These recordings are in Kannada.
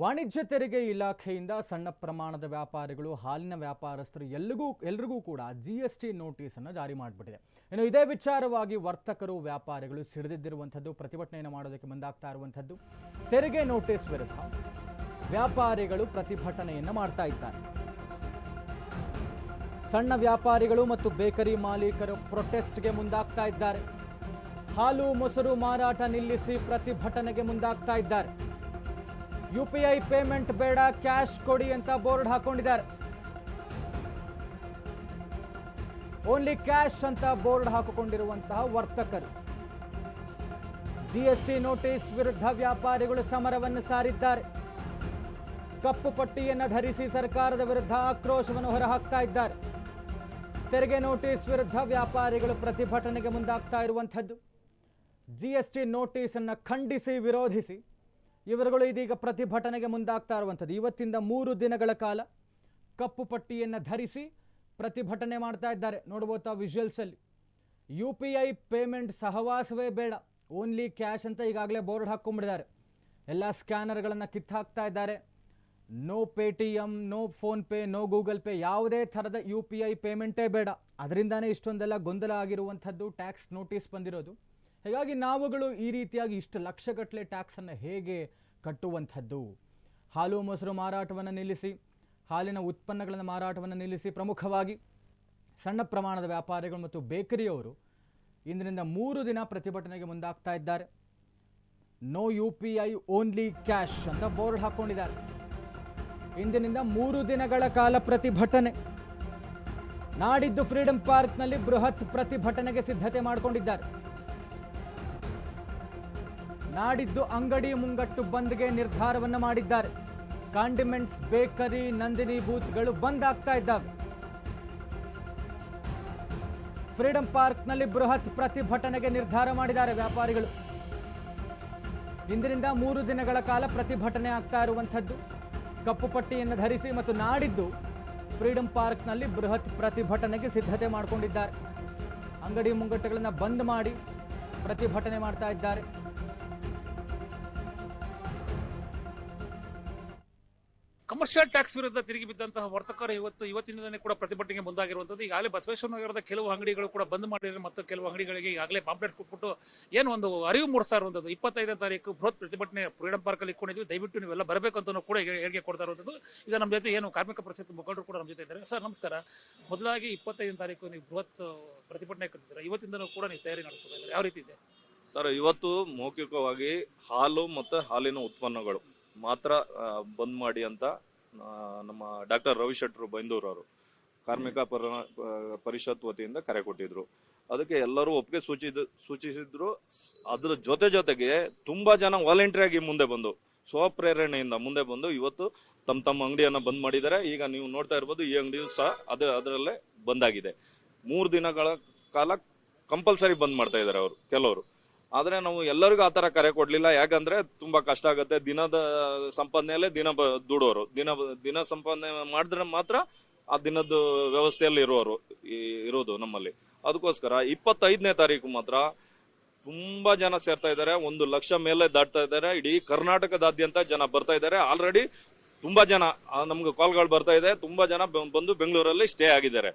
ವಾಣಿಜ್ಯ ತೆರಿಗೆ ಇಲಾಖೆಯಿಂದ ಸಣ್ಣ ಪ್ರಮಾಣದ ವ್ಯಾಪಾರಿಗಳು, ಹಾಲಿನ ವ್ಯಾಪಾರಸ್ಥರು ಎಲ್ಲಿಗೂ ಎಲ್ರಿಗೂ ಕೂಡ ಜಿ ಎಸ್ ಟಿ ನೋಟಿಸನ್ನು ಜಾರಿ ಮಾಡಿಬಿಟ್ಟಿದೆ. ಇನ್ನು ಇದೇ ವಿಚಾರವಾಗಿ ವರ್ತಕರು, ವ್ಯಾಪಾರಿಗಳು ಸಿಡಿದಿದ್ದಿರುವಂಥದ್ದು, ಪ್ರತಿಭಟನೆಯನ್ನು ಮಾಡೋದಕ್ಕೆ ಮುಂದಾಗ್ತಾ ಇರುವಂಥದ್ದು, ತೆರಿಗೆ ನೋಟಿಸ್ ವಿರುದ್ಧ ವ್ಯಾಪಾರಿಗಳು ಪ್ರತಿಭಟನೆಯನ್ನು ಮಾಡ್ತಾ ಇದ್ದಾರೆ. ಸಣ್ಣ ವ್ಯಾಪಾರಿಗಳು ಮತ್ತು ಬೇಕರಿ ಮಾಲೀಕರು ಪ್ರೊಟೆಸ್ಟ್ಗೆ ಮುಂದಾಗ್ತಾ ಇದ್ದಾರೆ. ಹಾಲು, ಮೊಸರು ಮಾರಾಟ ನಿಲ್ಲಿಸಿ ಪ್ರತಿಭಟನೆಗೆ ಮುಂದಾಗ್ತಾ ಇದ್ದಾರೆ. ಯು ಪಿ ಐ ಪೇಮೆಂಟ್ ಬೇಡ, ಕ್ಯಾಶ್ ಕೊಡಿ ಅಂತ ಬೋರ್ಡ್ ಹಾಕೊಂಡಿದ್ದಾರೆ. ಓನ್ಲಿ ಕ್ಯಾಶ್ ಅಂತ ಬೋರ್ಡ್ ಹಾಕಿಕೊಂಡಿರುವಂತಹ ವರ್ತಕರು. ಜಿಎಸ್ಟಿ ನೋಟಿಸ್ ವಿರುದ್ಧ ವ್ಯಾಪಾರಿಗಳು ಸಮರವನ್ನು ಸಾರಿದ್ದಾರೆ. ಕಪ್ಪು ಪಟ್ಟಿಯನ್ನು ಧರಿಸಿ ಸರ್ಕಾರದ ವಿರುದ್ಧ ಆಕ್ರೋಶವನ್ನು ಹೊರಹಾಕ್ತಾ ಇದ್ದಾರೆ. ತೆರಿಗೆ ನೋಟಿಸ್ ವಿರುದ್ಧ ವ್ಯಾಪಾರಿಗಳು ಪ್ರತಿಭಟನೆಗೆ ಮುಂದಾಗ್ತಾ ಇರುವಂಥದ್ದು. ಜಿಎಸ್ಟಿ ನೋಟಿಸನ್ನು ಖಂಡಿಸಿ ವಿರೋಧಿಸಿ ಇವರುಗಳು ಇದೀಗ ಪ್ರತಿಭಟನೆಗೆ ಮುಂದಾಗ್ತಾ ಇರುವಂಥದ್ದು. ಇವತ್ತಿಂದ ಮೂರು ದಿನಗಳ ಕಾಲ ಕಪ್ಪು ಪಟ್ಟಿಯನ್ನು ಧರಿಸಿ ಪ್ರತಿಭಟನೆ ಮಾಡ್ತಾ ಇದ್ದಾರೆ. ನೋಡ್ಬೋದು ವಿಜುವಲ್ಸಲ್ಲಿ ಯು ಪಿ ಐ ಪೇಮೆಂಟ್ ಸಹವಾಸವೇ ಬೇಡ. ಓನ್ಲಿ ಕ್ಯಾಶ್ ಅಂತ ಈಗಾಗಲೇ ಬೋರ್ಡ್ ಹಾಕ್ಕೊಂಬಿಡಿದ್ದಾರೆ ಎಲ್ಲ ಸ್ಕ್ಯಾನರ್ಗಳನ್ನು ಕಿತ್ತಾಕ್ತಾ ಇದ್ದಾರೆ. No Paytm no PhonePe no Google Pay ಯಾವುದೇ ಥರದ ಯು ಪಿ ಐ ಪೇಮೆಂಟೇ ಬೇಡ. ಅದರಿಂದಾನೇ ಇಷ್ಟೊಂದೆಲ್ಲ ಗೊಂದಲ ಆಗಿರುವಂಥದ್ದು. ಟ್ಯಾಕ್ಸ್ ನೋಟಿಸ್ ಬಂದಿರೋದು. ಹೀಗಾಗಿ ನಾವುಗಳು ಈ ರೀತಿಯಾಗಿ ಇಷ್ಟು ಲಕ್ಷಗಟ್ಟಲೆ ಟ್ಯಾಕ್ಸನ್ನು ಹೇಗೆ ಕಟ್ಟುವಂಥದ್ದು? ಹಾಲು, ಮೊಸರು ಮಾರಾಟವನ್ನು ನಿಲ್ಲಿಸಿ, ಹಾಲಿನ ಉತ್ಪನ್ನಗಳನ್ನು ಮಾರಾಟವನ್ನು ನಿಲ್ಲಿಸಿ ಪ್ರಮುಖವಾಗಿ ಸಣ್ಣ ಪ್ರಮಾಣದ ವ್ಯಾಪಾರಿಗಳು ಮತ್ತು ಬೇಕರಿಯವರು ಇಂದಿನಿಂದ ಮೂರು ದಿನ ಪ್ರತಿಭಟನೆಗೆ ಮುಂದಾಗ್ತಾ ಇದ್ದಾರೆ. No U P I, only cash ಅಂತ ಬೋರ್ಡ್ ಹಾಕ್ಕೊಂಡಿದ್ದಾರೆ ಇಂದಿನಿಂದ ಮೂರು ದಿನಗಳ ಕಾಲ ಪ್ರತಿಭಟನೆ. ನಾಡಿದ್ದು ಫ್ರೀಡಂ ಪಾರ್ಕ್ನಲ್ಲಿ ಬೃಹತ್ ಪ್ರತಿಭಟನೆಗೆ ಸಿದ್ಧತೆ ಮಾಡಿಕೊಂಡಿದ್ದಾರೆ. ನಾಡಿದ್ದು ಅಂಗಡಿ ಮುಂಗಟ್ಟು ಬಂದ್ಗೆ ನಿರ್ಧಾರವನ್ನು ಮಾಡಿದ್ದಾರೆ. ಕಾಂಡಿಮೆಂಟ್ಸ್, ಬೇಕರಿ, ನಂದಿನಿ ಬೂತ್ಗಳು ಬಂದ್ ಆಗ್ತಾ ಇದ್ದಾವೆ. ಫ್ರೀಡಂ ಪಾರ್ಕ್ನಲ್ಲಿ ಬೃಹತ್ ಪ್ರತಿಭಟನೆಗೆ ನಿರ್ಧಾರ ಮಾಡಿದ್ದಾರೆ ವ್ಯಾಪಾರಿಗಳು. ಇಂದಿನಿಂದ ಮೂರು ದಿನಗಳ ಕಾಲ ಪ್ರತಿಭಟನೆ ಆಗ್ತಾ ಇರುವಂಥದ್ದು. ಕಪ್ಪು ಪಟ್ಟಿಯನ್ನು ಧರಿಸಿ ಮತ್ತು ನಾಡಿದ್ದು ಫ್ರೀಡಂ ಪಾರ್ಕ್ನಲ್ಲಿ ಬೃಹತ್ ಪ್ರತಿಭಟನೆಗೆ ಸಿದ್ಧತೆ ಮಾಡಿಕೊಂಡಿದ್ದಾರೆ. ಅಂಗಡಿ ಮುಂಗಟ್ಟುಗಳನ್ನು ಬಂದ್ ಮಾಡಿ ಪ್ರತಿಭಟನೆ ಮಾಡ್ತಾ ಇದ್ದಾರೆ. ಕಮರ್ಷಿಯಲ್ ಟ್ಯಾಕ್ಸ್ ವಿರುದ್ಧ ತಿರುಗಿ ಬಿದ್ದಂತಹ ವರ್ತಕರು ಇವತ್ತು ಇವತ್ತಿನಿಂದಲೇ ಕೂಡ ಪ್ರತಿಭಟನೆಗೆ ಮುಂದಾಗಿರುವಂಥದ್ದು. ಈಗಾಗಲೇ ಬಸವೇಶ್ವರ ನಗರದ ಕೆಲವು ಅಂಗಡಿಗಳು ಕೂಡ ಬಂದ್ ಮಾಡಿದ್ರೆ ಮತ್ತು ಕೆಲವು ಅಂಗಡಿಗಳಿಗೆ ಈಗಾಗಲೇ ಪಾಂಪ್ಲೆಟ್ಸ್ ಕೊಟ್ಬಿಟ್ಟು ಏನು ಒಂದು ಅರಿವು ಮೂಡಿಸ್ತಾ ಇರುವಂಥದ್ದು. ಇಪ್ಪತ್ತೈದನೇ ತಾರೀಕು ಬೃಹತ್ ಪ್ರತಿಭಟನೆ ಫ್ರೀಡಂ ಪಾರ್ಕಲ್ಲಿ ಇಟ್ಕೊಂಡಿದ್ವಿ. ದಯವಿಟ್ಟು ನೀವೆಲ್ಲ ಬರಬೇಕು ಅಂತ ಕೂಡ ಹೇಳಿ- ಹೇಳಿಕೆ ಕೊಡ್ತಾ ಇರುವಂಥದ್ದು. ಈಗ ನಮ್ಮ ಜೊತೆ ಏನು ಕಾರ್ಮಿಕ ಪರಿಷತ್ ಮುಖಂಡರು ಕೂಡ ನಮ್ಮ ಜೊತೆ ಇದ್ದಾರೆ. ಸರ್, ನಮಸ್ಕಾರ. ಮೊದಲಾಗಿ ಇಪ್ಪತ್ತೈದನೇ ತಾರೀಕು ನೀವು ಬೃಹತ್ ಪ್ರತಿಭಟನೆ ಕಟ್ಟಿದ್ದೀರಾ? ಇವತ್ತಿಂದಲೂ ಕೂಡ ನೀವು ತಯಾರಿ ನಡೆಸ್ತಾ ಯಾವ ರೀತಿ ಇದೆ? ಸರ್, ಇವತ್ತು ಮೌಖಿಕವಾಗಿ ಹಾಲು ಮತ್ತು ಹಾಲಿನ ಉತ್ಪನ್ನಗಳು ಮಾತ್ರ ಬಂದ್ ಮಾಡಿ ಅಂತ ನಮ್ಮ ಡಾಕ್ಟರ್ ರವಿ ಶೆಟ್ರು ಬೈಂದೂರ್ ಅವರು ಕಾರ್ಮಿಕ ಪರ, ಪರಿಷತ್ ವತಿಯಿಂದ ಕರೆ ಕೊಟ್ಟಿದ್ರು. ಅದಕ್ಕೆ ಎಲ್ಲರೂ ಒಪ್ಪಿಗೆ ಸೂಚಿದ, ಸೂಚಿಸಿದ್ರು. ಅದ್ರ ಜೊತೆ ಜೊತೆಗೆ ತುಂಬಾ ಜನ ವಾಲಂಟಿಯರ್ ಮುಂದೆ ಬಂದು, ಸ್ವಪ್ರೇರಣೆಯಿಂದ ಮುಂದೆ ಬಂದು ಇವತ್ತು ತಮ್ಮ ತಮ್ಮ ಅಂಗಡಿಯನ್ನ ಬಂದ್ ಮಾಡಿದ್ದಾರೆ. ಈಗ ನೀವು ನೋಡ್ತಾ ಇರ್ಬೋದು, ಈ ಅಂಗಡಿಯು ಸಹ ಅದ, ಅದರಲ್ಲೇ ಬಂದಾಗಿದೆ. ಮೂರು ದಿನಗಳ ಕಾಲ ಕಂಪಲ್ಸರಿ ಬಂದ್ ಮಾಡ್ತಾ ಇದ್ದಾರೆ ಅವರು, ಕೆಲವರು. ಆದ್ರೆ ನಾವು ಎಲ್ಲರಿಗೂ ಆತರ ಕರೆ ಕೊಡ್ಲಿಲ್ಲ. ಯಾಕಂದ್ರೆ ತುಂಬಾ ಕಷ್ಟ ಆಗುತ್ತೆ. ದಿನದ ಸಂಪಾದನೆಯಲ್ಲೇ ದಿನ ದುಡೋರು. ದಿನ ದಿನ ಸಂಪಾದನೆ ಮಾಡಿದ್ರೆ ಮಾತ್ರ ಆ ದಿನದ ವ್ಯವಸ್ಥೆಯಲ್ಲಿ ಇರೋರು ಇರೋದು ನಮ್ಮಲ್ಲಿ. ಅದಕ್ಕೋಸ್ಕರ ಇಪ್ಪತ್ತೈದನೇ ತಾರೀಕು ಮಾತ್ರ ತುಂಬಾ ಜನ ಸೇರ್ತಾ ಇದ್ದಾರೆ. ಒಂದು ಲಕ್ಷ ಮೇಲೆ ದಾಟ್ತಾ ಇದ್ದಾರೆ. ಇಡೀ ಕರ್ನಾಟಕದಾದ್ಯಂತ ಜನ ಬರ್ತಾ ಇದ್ದಾರೆ. ಆಲ್ರೆಡಿ ತುಂಬಾ ಜನ ನಮ್ಗೆ ಕಾಲ್ಗಳು ಬರ್ತಾ ಇದೆ. ತುಂಬಾ ಜನ ಬಂದು ಬೆಂಗಳೂರಲ್ಲಿ ಸ್ಟೇ ಆಗಿದ್ದಾರೆ.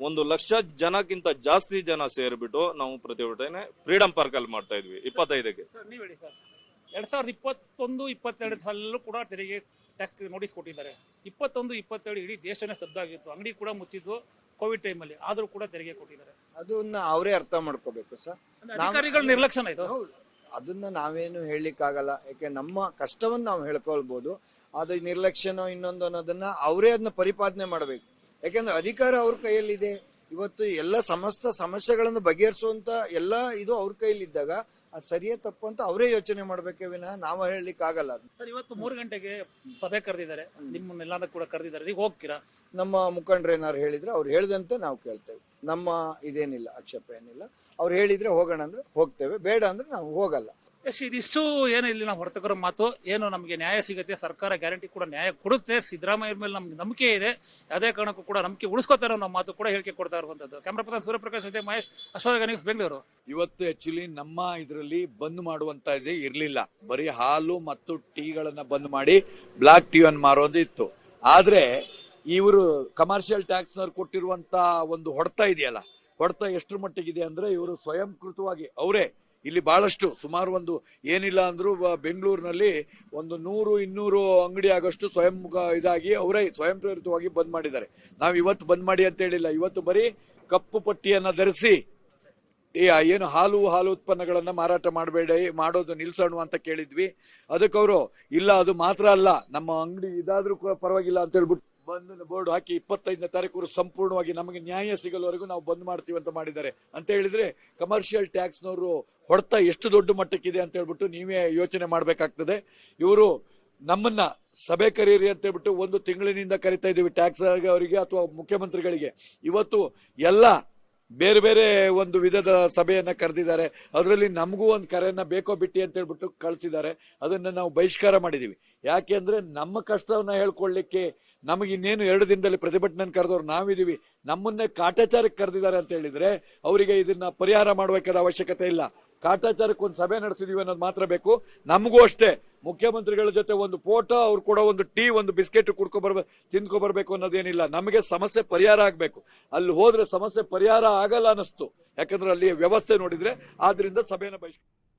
ಒಂದು ಲಕ್ಷ ಜನಕ್ಕಿಂತ ಜಾಸ್ತಿ ಜನ ಸೇರ್ಬಿಟ್ಟು ನಾವು ಪ್ರತಿಭಟನೆ ಫ್ರೀಡಂ ಪಾರ್ಕ್ ಅಲ್ಲಿ ಮಾಡ್ತಾ ಇದ್ವಿ ಇಪ್ಪತ್ತೈದಕ್ಕೆ. ಸರ್ ನೀವು ಹೇಳಿ ಸರ್. ಎರಡ್ ಸಾವಿರದ ಇಪ್ಪತ್ತೊಂದು ಇಪ್ಪತ್ತೆರಡು ಸಾಲಲ್ಲೂ ಕೂಡ ತೆರಿಗೆ ಟ್ಯಾಕ್ಸ್ ನೋಟಿಸ್ ಕೊಟ್ಟಿದ್ದಾರೆ. ಇಪ್ಪತ್ತೊಂದು ಇಪ್ಪತ್ತೆರಡು ಇಡೀ ದೇಶನೇ ಸದ್ದಾಗಿತ್ತು ಅಂಗಡಿ ಕೂಡ ಮುಚ್ಚಿದ್ದು ಕೋವಿಡ್ ಟೈಮಲ್ಲಿ ಆದರೂ ಕೂಡ ತೆರಿಗೆ ಕೊಟ್ಟಿದ್ದಾರೆ. ಅದನ್ನ ಅವರೇ ಅರ್ಥ ಮಾಡ್ಕೋಬೇಕು ಸರ್. ಅಧಿಕಾರಿಗಳ ನಿರ್ಲಕ್ಷ್ಯನ ಇದು. ಹೌದು. ಅದನ್ನ ನಾವೇನು ಹೇಳಲಿಕ್ಕಾಗಲ್ಲ. ಯಾಕೆ ನಮ್ಮ ಕಷ್ಟವನ್ನು ನಾವು ಹೇಳ್ಕೊಳ್ಬೋದು. ಅದು ನಿರ್ಲಕ್ಷ್ಯನೋ ಇನ್ನೊಂದು ಅನ್ನೋದನ್ನ ಅವರೇ ಅದನ್ನ ಪರಿಪಾಲನೆ ಮಾಡಬೇಕು. ಯಾಕೆಂದ್ರೆ ಅಧಿಕಾರ ಅವ್ರ ಕೈಯಲ್ಲಿದೆ. ಇವತ್ತು ಎಲ್ಲ ಸಮಸ್ತ ಸಮಸ್ಯೆಗಳನ್ನು ಬಗೆಹರಿಸುವಂತ ಎಲ್ಲ ಇದು ಅವ್ರ ಕೈಯಲ್ಲಿದ್ದಾಗ ಅದು ಸರಿಯೇ ತಪ್ಪು ಅಂತ ಅವರೇ ಯೋಚನೆ ಮಾಡ್ಬೇಕೇ ವಿನಃ ನಾವು ಹೇಳಲಿಕ್ಕಾಗಲ್ಲ ಅದು. ಸರ್ ಇವತ್ತು ಮೂರು ಗಂಟೆಗೆ ಸಭೆ ಕರೆದಿದ್ದಾರೆ. ನಿಮ್ಮನ್ನೆಲ್ಲ ಕೂಡ ಕರೆದಿದ್ದಾರೆ. ಈಗ ಹೋಗ್ತೀರಾ? ನಮ್ಮ ಮುಖಂಡ್ರು ಏನಾರು ಹೇಳಿದ್ರೆ ಅವ್ರು ಹೇಳಿದಂತೆ ನಾವು ಕೇಳ್ತೇವೆ. ನಮ್ಮ ಇದೇನಿಲ್ಲ ಆಕ್ಷೇಪ ಏನಿಲ್ಲ. ಅವ್ರು ಹೇಳಿದ್ರೆ ಹೋಗೋಣ ಅಂದ್ರೆ ಹೋಗ್ತೇವೆ. ಬೇಡ ಅಂದ್ರೆ ನಾವು ಹೋಗಲ್ಲ. ಎಸ್ ಇದಿಷ್ಟು ಏನು ಇಲ್ಲಿ ನಾವು ವರ್ತಕರ ಮಾತು, ಏನು ನಮಗೆ ನ್ಯಾಯ ಸಿಗುತ್ತೆ, ಸರ್ಕಾರ ಗ್ಯಾರಂಟಿ ಕೂಡ ನ್ಯಾಯ ಕೊಡುತ್ತೆ, ಸಿದ್ದರಾಮಯ್ಯ ಮೇಲೆ ನಮ್ಗೆ ನಂಬಿಕೆ ಇದೆ, ಯಾವುದೇ ಕಾರಣಕ್ಕೂ ಕೂಡ ನಂಬಿಕೆ ಉಳಿಸ್ಕೋತಾರೆ ಅನ್ನೋ ಮಾತು ಕೂಡ ಹೇಳಿಕೆ ಕೊಡ್ತಾ ಇರುವಂತದ್ದು. ಕ್ಯಾಮ್ರಾ ಪರ್ಸನ್ ಸೂರ್ಯಪ್ರಕಾಶ್ ಜೊತೆ ಮಹೇಶ್ ಅಶ್ವರ್ಗ ನ್ಯೂಸ್ ಬೆಂಗಳೂರು. ಇವತ್ತು ಆಕ್ಚುಲಿ ನಮ್ಮ ಇದರಲ್ಲಿ ಬಂದ್ ಮಾಡುವಂತ ಇದೆ, ಇರಲಿಲ್ಲ. ಬರೀ ಹಾಲು ಮತ್ತು ಟೀಗಳನ್ನ ಬಂದ್ ಮಾಡಿ ಬ್ಲಾಕ್ ಟೀ ಅನ್ನು ಮಾರೋದು ಆದ್ರೆ ಇವರು ಕಮರ್ಷಿಯಲ್ ಟ್ಯಾಕ್ಸ್ ನವ್ರು ಕೊಟ್ಟಿರುವಂತ ಒಂದು ಹೊಡೆತ ಇದೆಯಲ್ಲ, ಹೊಡೆತ ಎಷ್ಟರ ಮಟ್ಟಿಗಿದೆ ಅಂದ್ರೆ ಇವರು ಸ್ವಯಂಕೃತವಾಗಿ, ಅವರೇ ಇಲ್ಲಿ ಬಹಳಷ್ಟು, ಸುಮಾರು ಒಂದು ಏನಿಲ್ಲ ಅಂದ್ರೂ ಬೆಂಗಳೂರಿನಲ್ಲಿ ಒಂದು ನೂರು, ಇನ್ನೂರು ಅಂಗಡಿ ಆಗೋಷ್ಟು ಸ್ವಯಂ ಇದಾಗಿ ಅವರೇ ಸ್ವಯಂ ಪ್ರೇರಿತವಾಗಿ ಬಂದ್ ಮಾಡಿದ್ದಾರೆ. ನಾವು ಇವತ್ತು ಬಂದ್ ಮಾಡಿ ಅಂತ ಹೇಳಿಲ್ಲ. ಇವತ್ತು ಬರೀ ಕಪ್ಪು ಪಟ್ಟಿಯನ್ನ ಧರಿಸಿ ಏನು ಹಾಲು ಹಾಲು ಉತ್ಪನ್ನಗಳನ್ನ ಮಾರಾಟ ಮಾಡಬೇಡಿ, ಮಾಡೋದು ನಿಲ್ಸೋಣ ಅಂತ ಕೇಳಿದ್ವಿ. ಅದಕ್ಕೆ ಅವರು, ಇಲ್ಲ, ಅದು ಮಾತ್ರ ಅಲ್ಲ, ನಮ್ಮ ಅಂಗಡಿ ಇದಾದ್ರೂ ಪರವಾಗಿಲ್ಲ ಅಂತ ಹೇಳ್ಬಿಟ್ಟು ಬಂದ್ ಬೋರ್ಡ್ ಹಾಕಿ ಇಪ್ಪತ್ತೈದನೇ ತಾರೀಕು ಸಂಪೂರ್ಣವಾಗಿ ನಮಗೆ ನ್ಯಾಯ ಸಿಗಲ್ವರೆಗೂ ನಾವು ಬಂದ್ ಮಾಡ್ತೀವಿ ಅಂತ ಮಾಡಿದ್ದಾರೆ. ಅಂತ ಹೇಳಿದ್ರೆ ಕಮರ್ಷಿಯಲ್ ಟ್ಯಾಕ್ಸ್ನವರು ಹೊಡೆತ ಎಷ್ಟು ದೊಡ್ಡ ಮಟ್ಟಕ್ಕಿದೆ ಅಂತ ಹೇಳ್ಬಿಟ್ಟು ನೀವೇ ಯೋಚನೆ ಮಾಡಬೇಕಾಗ್ತದೆ. ಇವರು ನಮ್ಮನ್ನ ಸಭೆ ಕರೀರಿ ಅಂತ ಹೇಳ್ಬಿಟ್ಟು ಒಂದು ತಿಂಗಳಿನಿಂದ ಕರಿತಾ ಇದ್ದೀವಿ ಟ್ಯಾಕ್ಸ್ ಅವರಿಗೆ ಅಥವಾ ಮುಖ್ಯಮಂತ್ರಿಗಳಿಗೆ. ಇವತ್ತು ಎಲ್ಲ ಬೇರೆ ಬೇರೆ ಒಂದು ವಿಧದ ಸಭೆಯನ್ನ ಕರೆದಿದ್ದಾರೆ. ಅದರಲ್ಲಿ ನಮಗೂ ಒಂದು ಕರೆಯನ್ನ ಬೇಕೋ ಬಿಟ್ಟಿ ಅಂತ ಹೇಳ್ಬಿಟ್ಟು ಕಳಿಸಿದ್ದಾರೆ. ಅದನ್ನ ನಾವು ಬಹಿಷ್ಕಾರ ಮಾಡಿದೀವಿ. ಯಾಕೆ ಅಂದ್ರೆ ನಮ್ಮ ಕಷ್ಟವನ್ನ ಹೇಳ್ಕೊಳ್ಳಿಕ್ಕೆ ನಮಗೆ ಇನ್ನೇನು ಎರಡು ದಿನದಲ್ಲಿ ಪ್ರತಿಭಟನೆ ಕರೆದವ್ರು ನಾವಿದೀವಿ. ನಮ್ಮನ್ನೇ ಕಾಟಾಚಾರಕ್ಕೆ ಕರೆದಿದ್ದಾರೆ ಅಂತ ಹೇಳಿದ್ರೆ ಅವರಿಗೆ ಇದನ್ನ ಪರಿಹಾರ ಮಾಡಬೇಕಾದ ಅವಶ್ಯಕತೆ ಇಲ್ಲ. ಕಾಟಾಚಾರಕ್ಕೆ ಒಂದು ಸಭೆ ನಡೆಸಿದೀವಿ ಅನ್ನೋದು ಮಾತ್ರ ಬೇಕು. ನಮಗೂ ಅಷ್ಟೇ. ಮುಖ್ಯಮಂತ್ರಿಗಳ ಜೊತೆ ಒಂದು ಫೋಟೋ, ಅವ್ರು ಕೂಡ ಒಂದು ಟೀ, ಒಂದು ಬಿಸ್ಕೆಟ್ ಕುಡ್ಕೊ ತಿನ್ಕೊಬರ್ಬೇಕು ತಿನ್ಕೊ ಬರ್ಬೇಕು ಅನ್ನೋದೇನಿಲ್ಲ. ನಮಗೆ ಸಮಸ್ಯೆ ಪರಿಹಾರ ಆಗಬೇಕು. ಅಲ್ಲಿ ಹೋದ್ರೆ ಸಮಸ್ಯೆ ಪರಿಹಾರ ಆಗಲ್ಲ ಅನಿಸ್ತು ಯಾಕಂದ್ರೆ ಅಲ್ಲಿ ವ್ಯವಸ್ಥೆ ನೋಡಿದ್ರೆ. ಆದ್ರಿಂದ ಸಭೆನ ಬಹಿಷ್ಕಾರ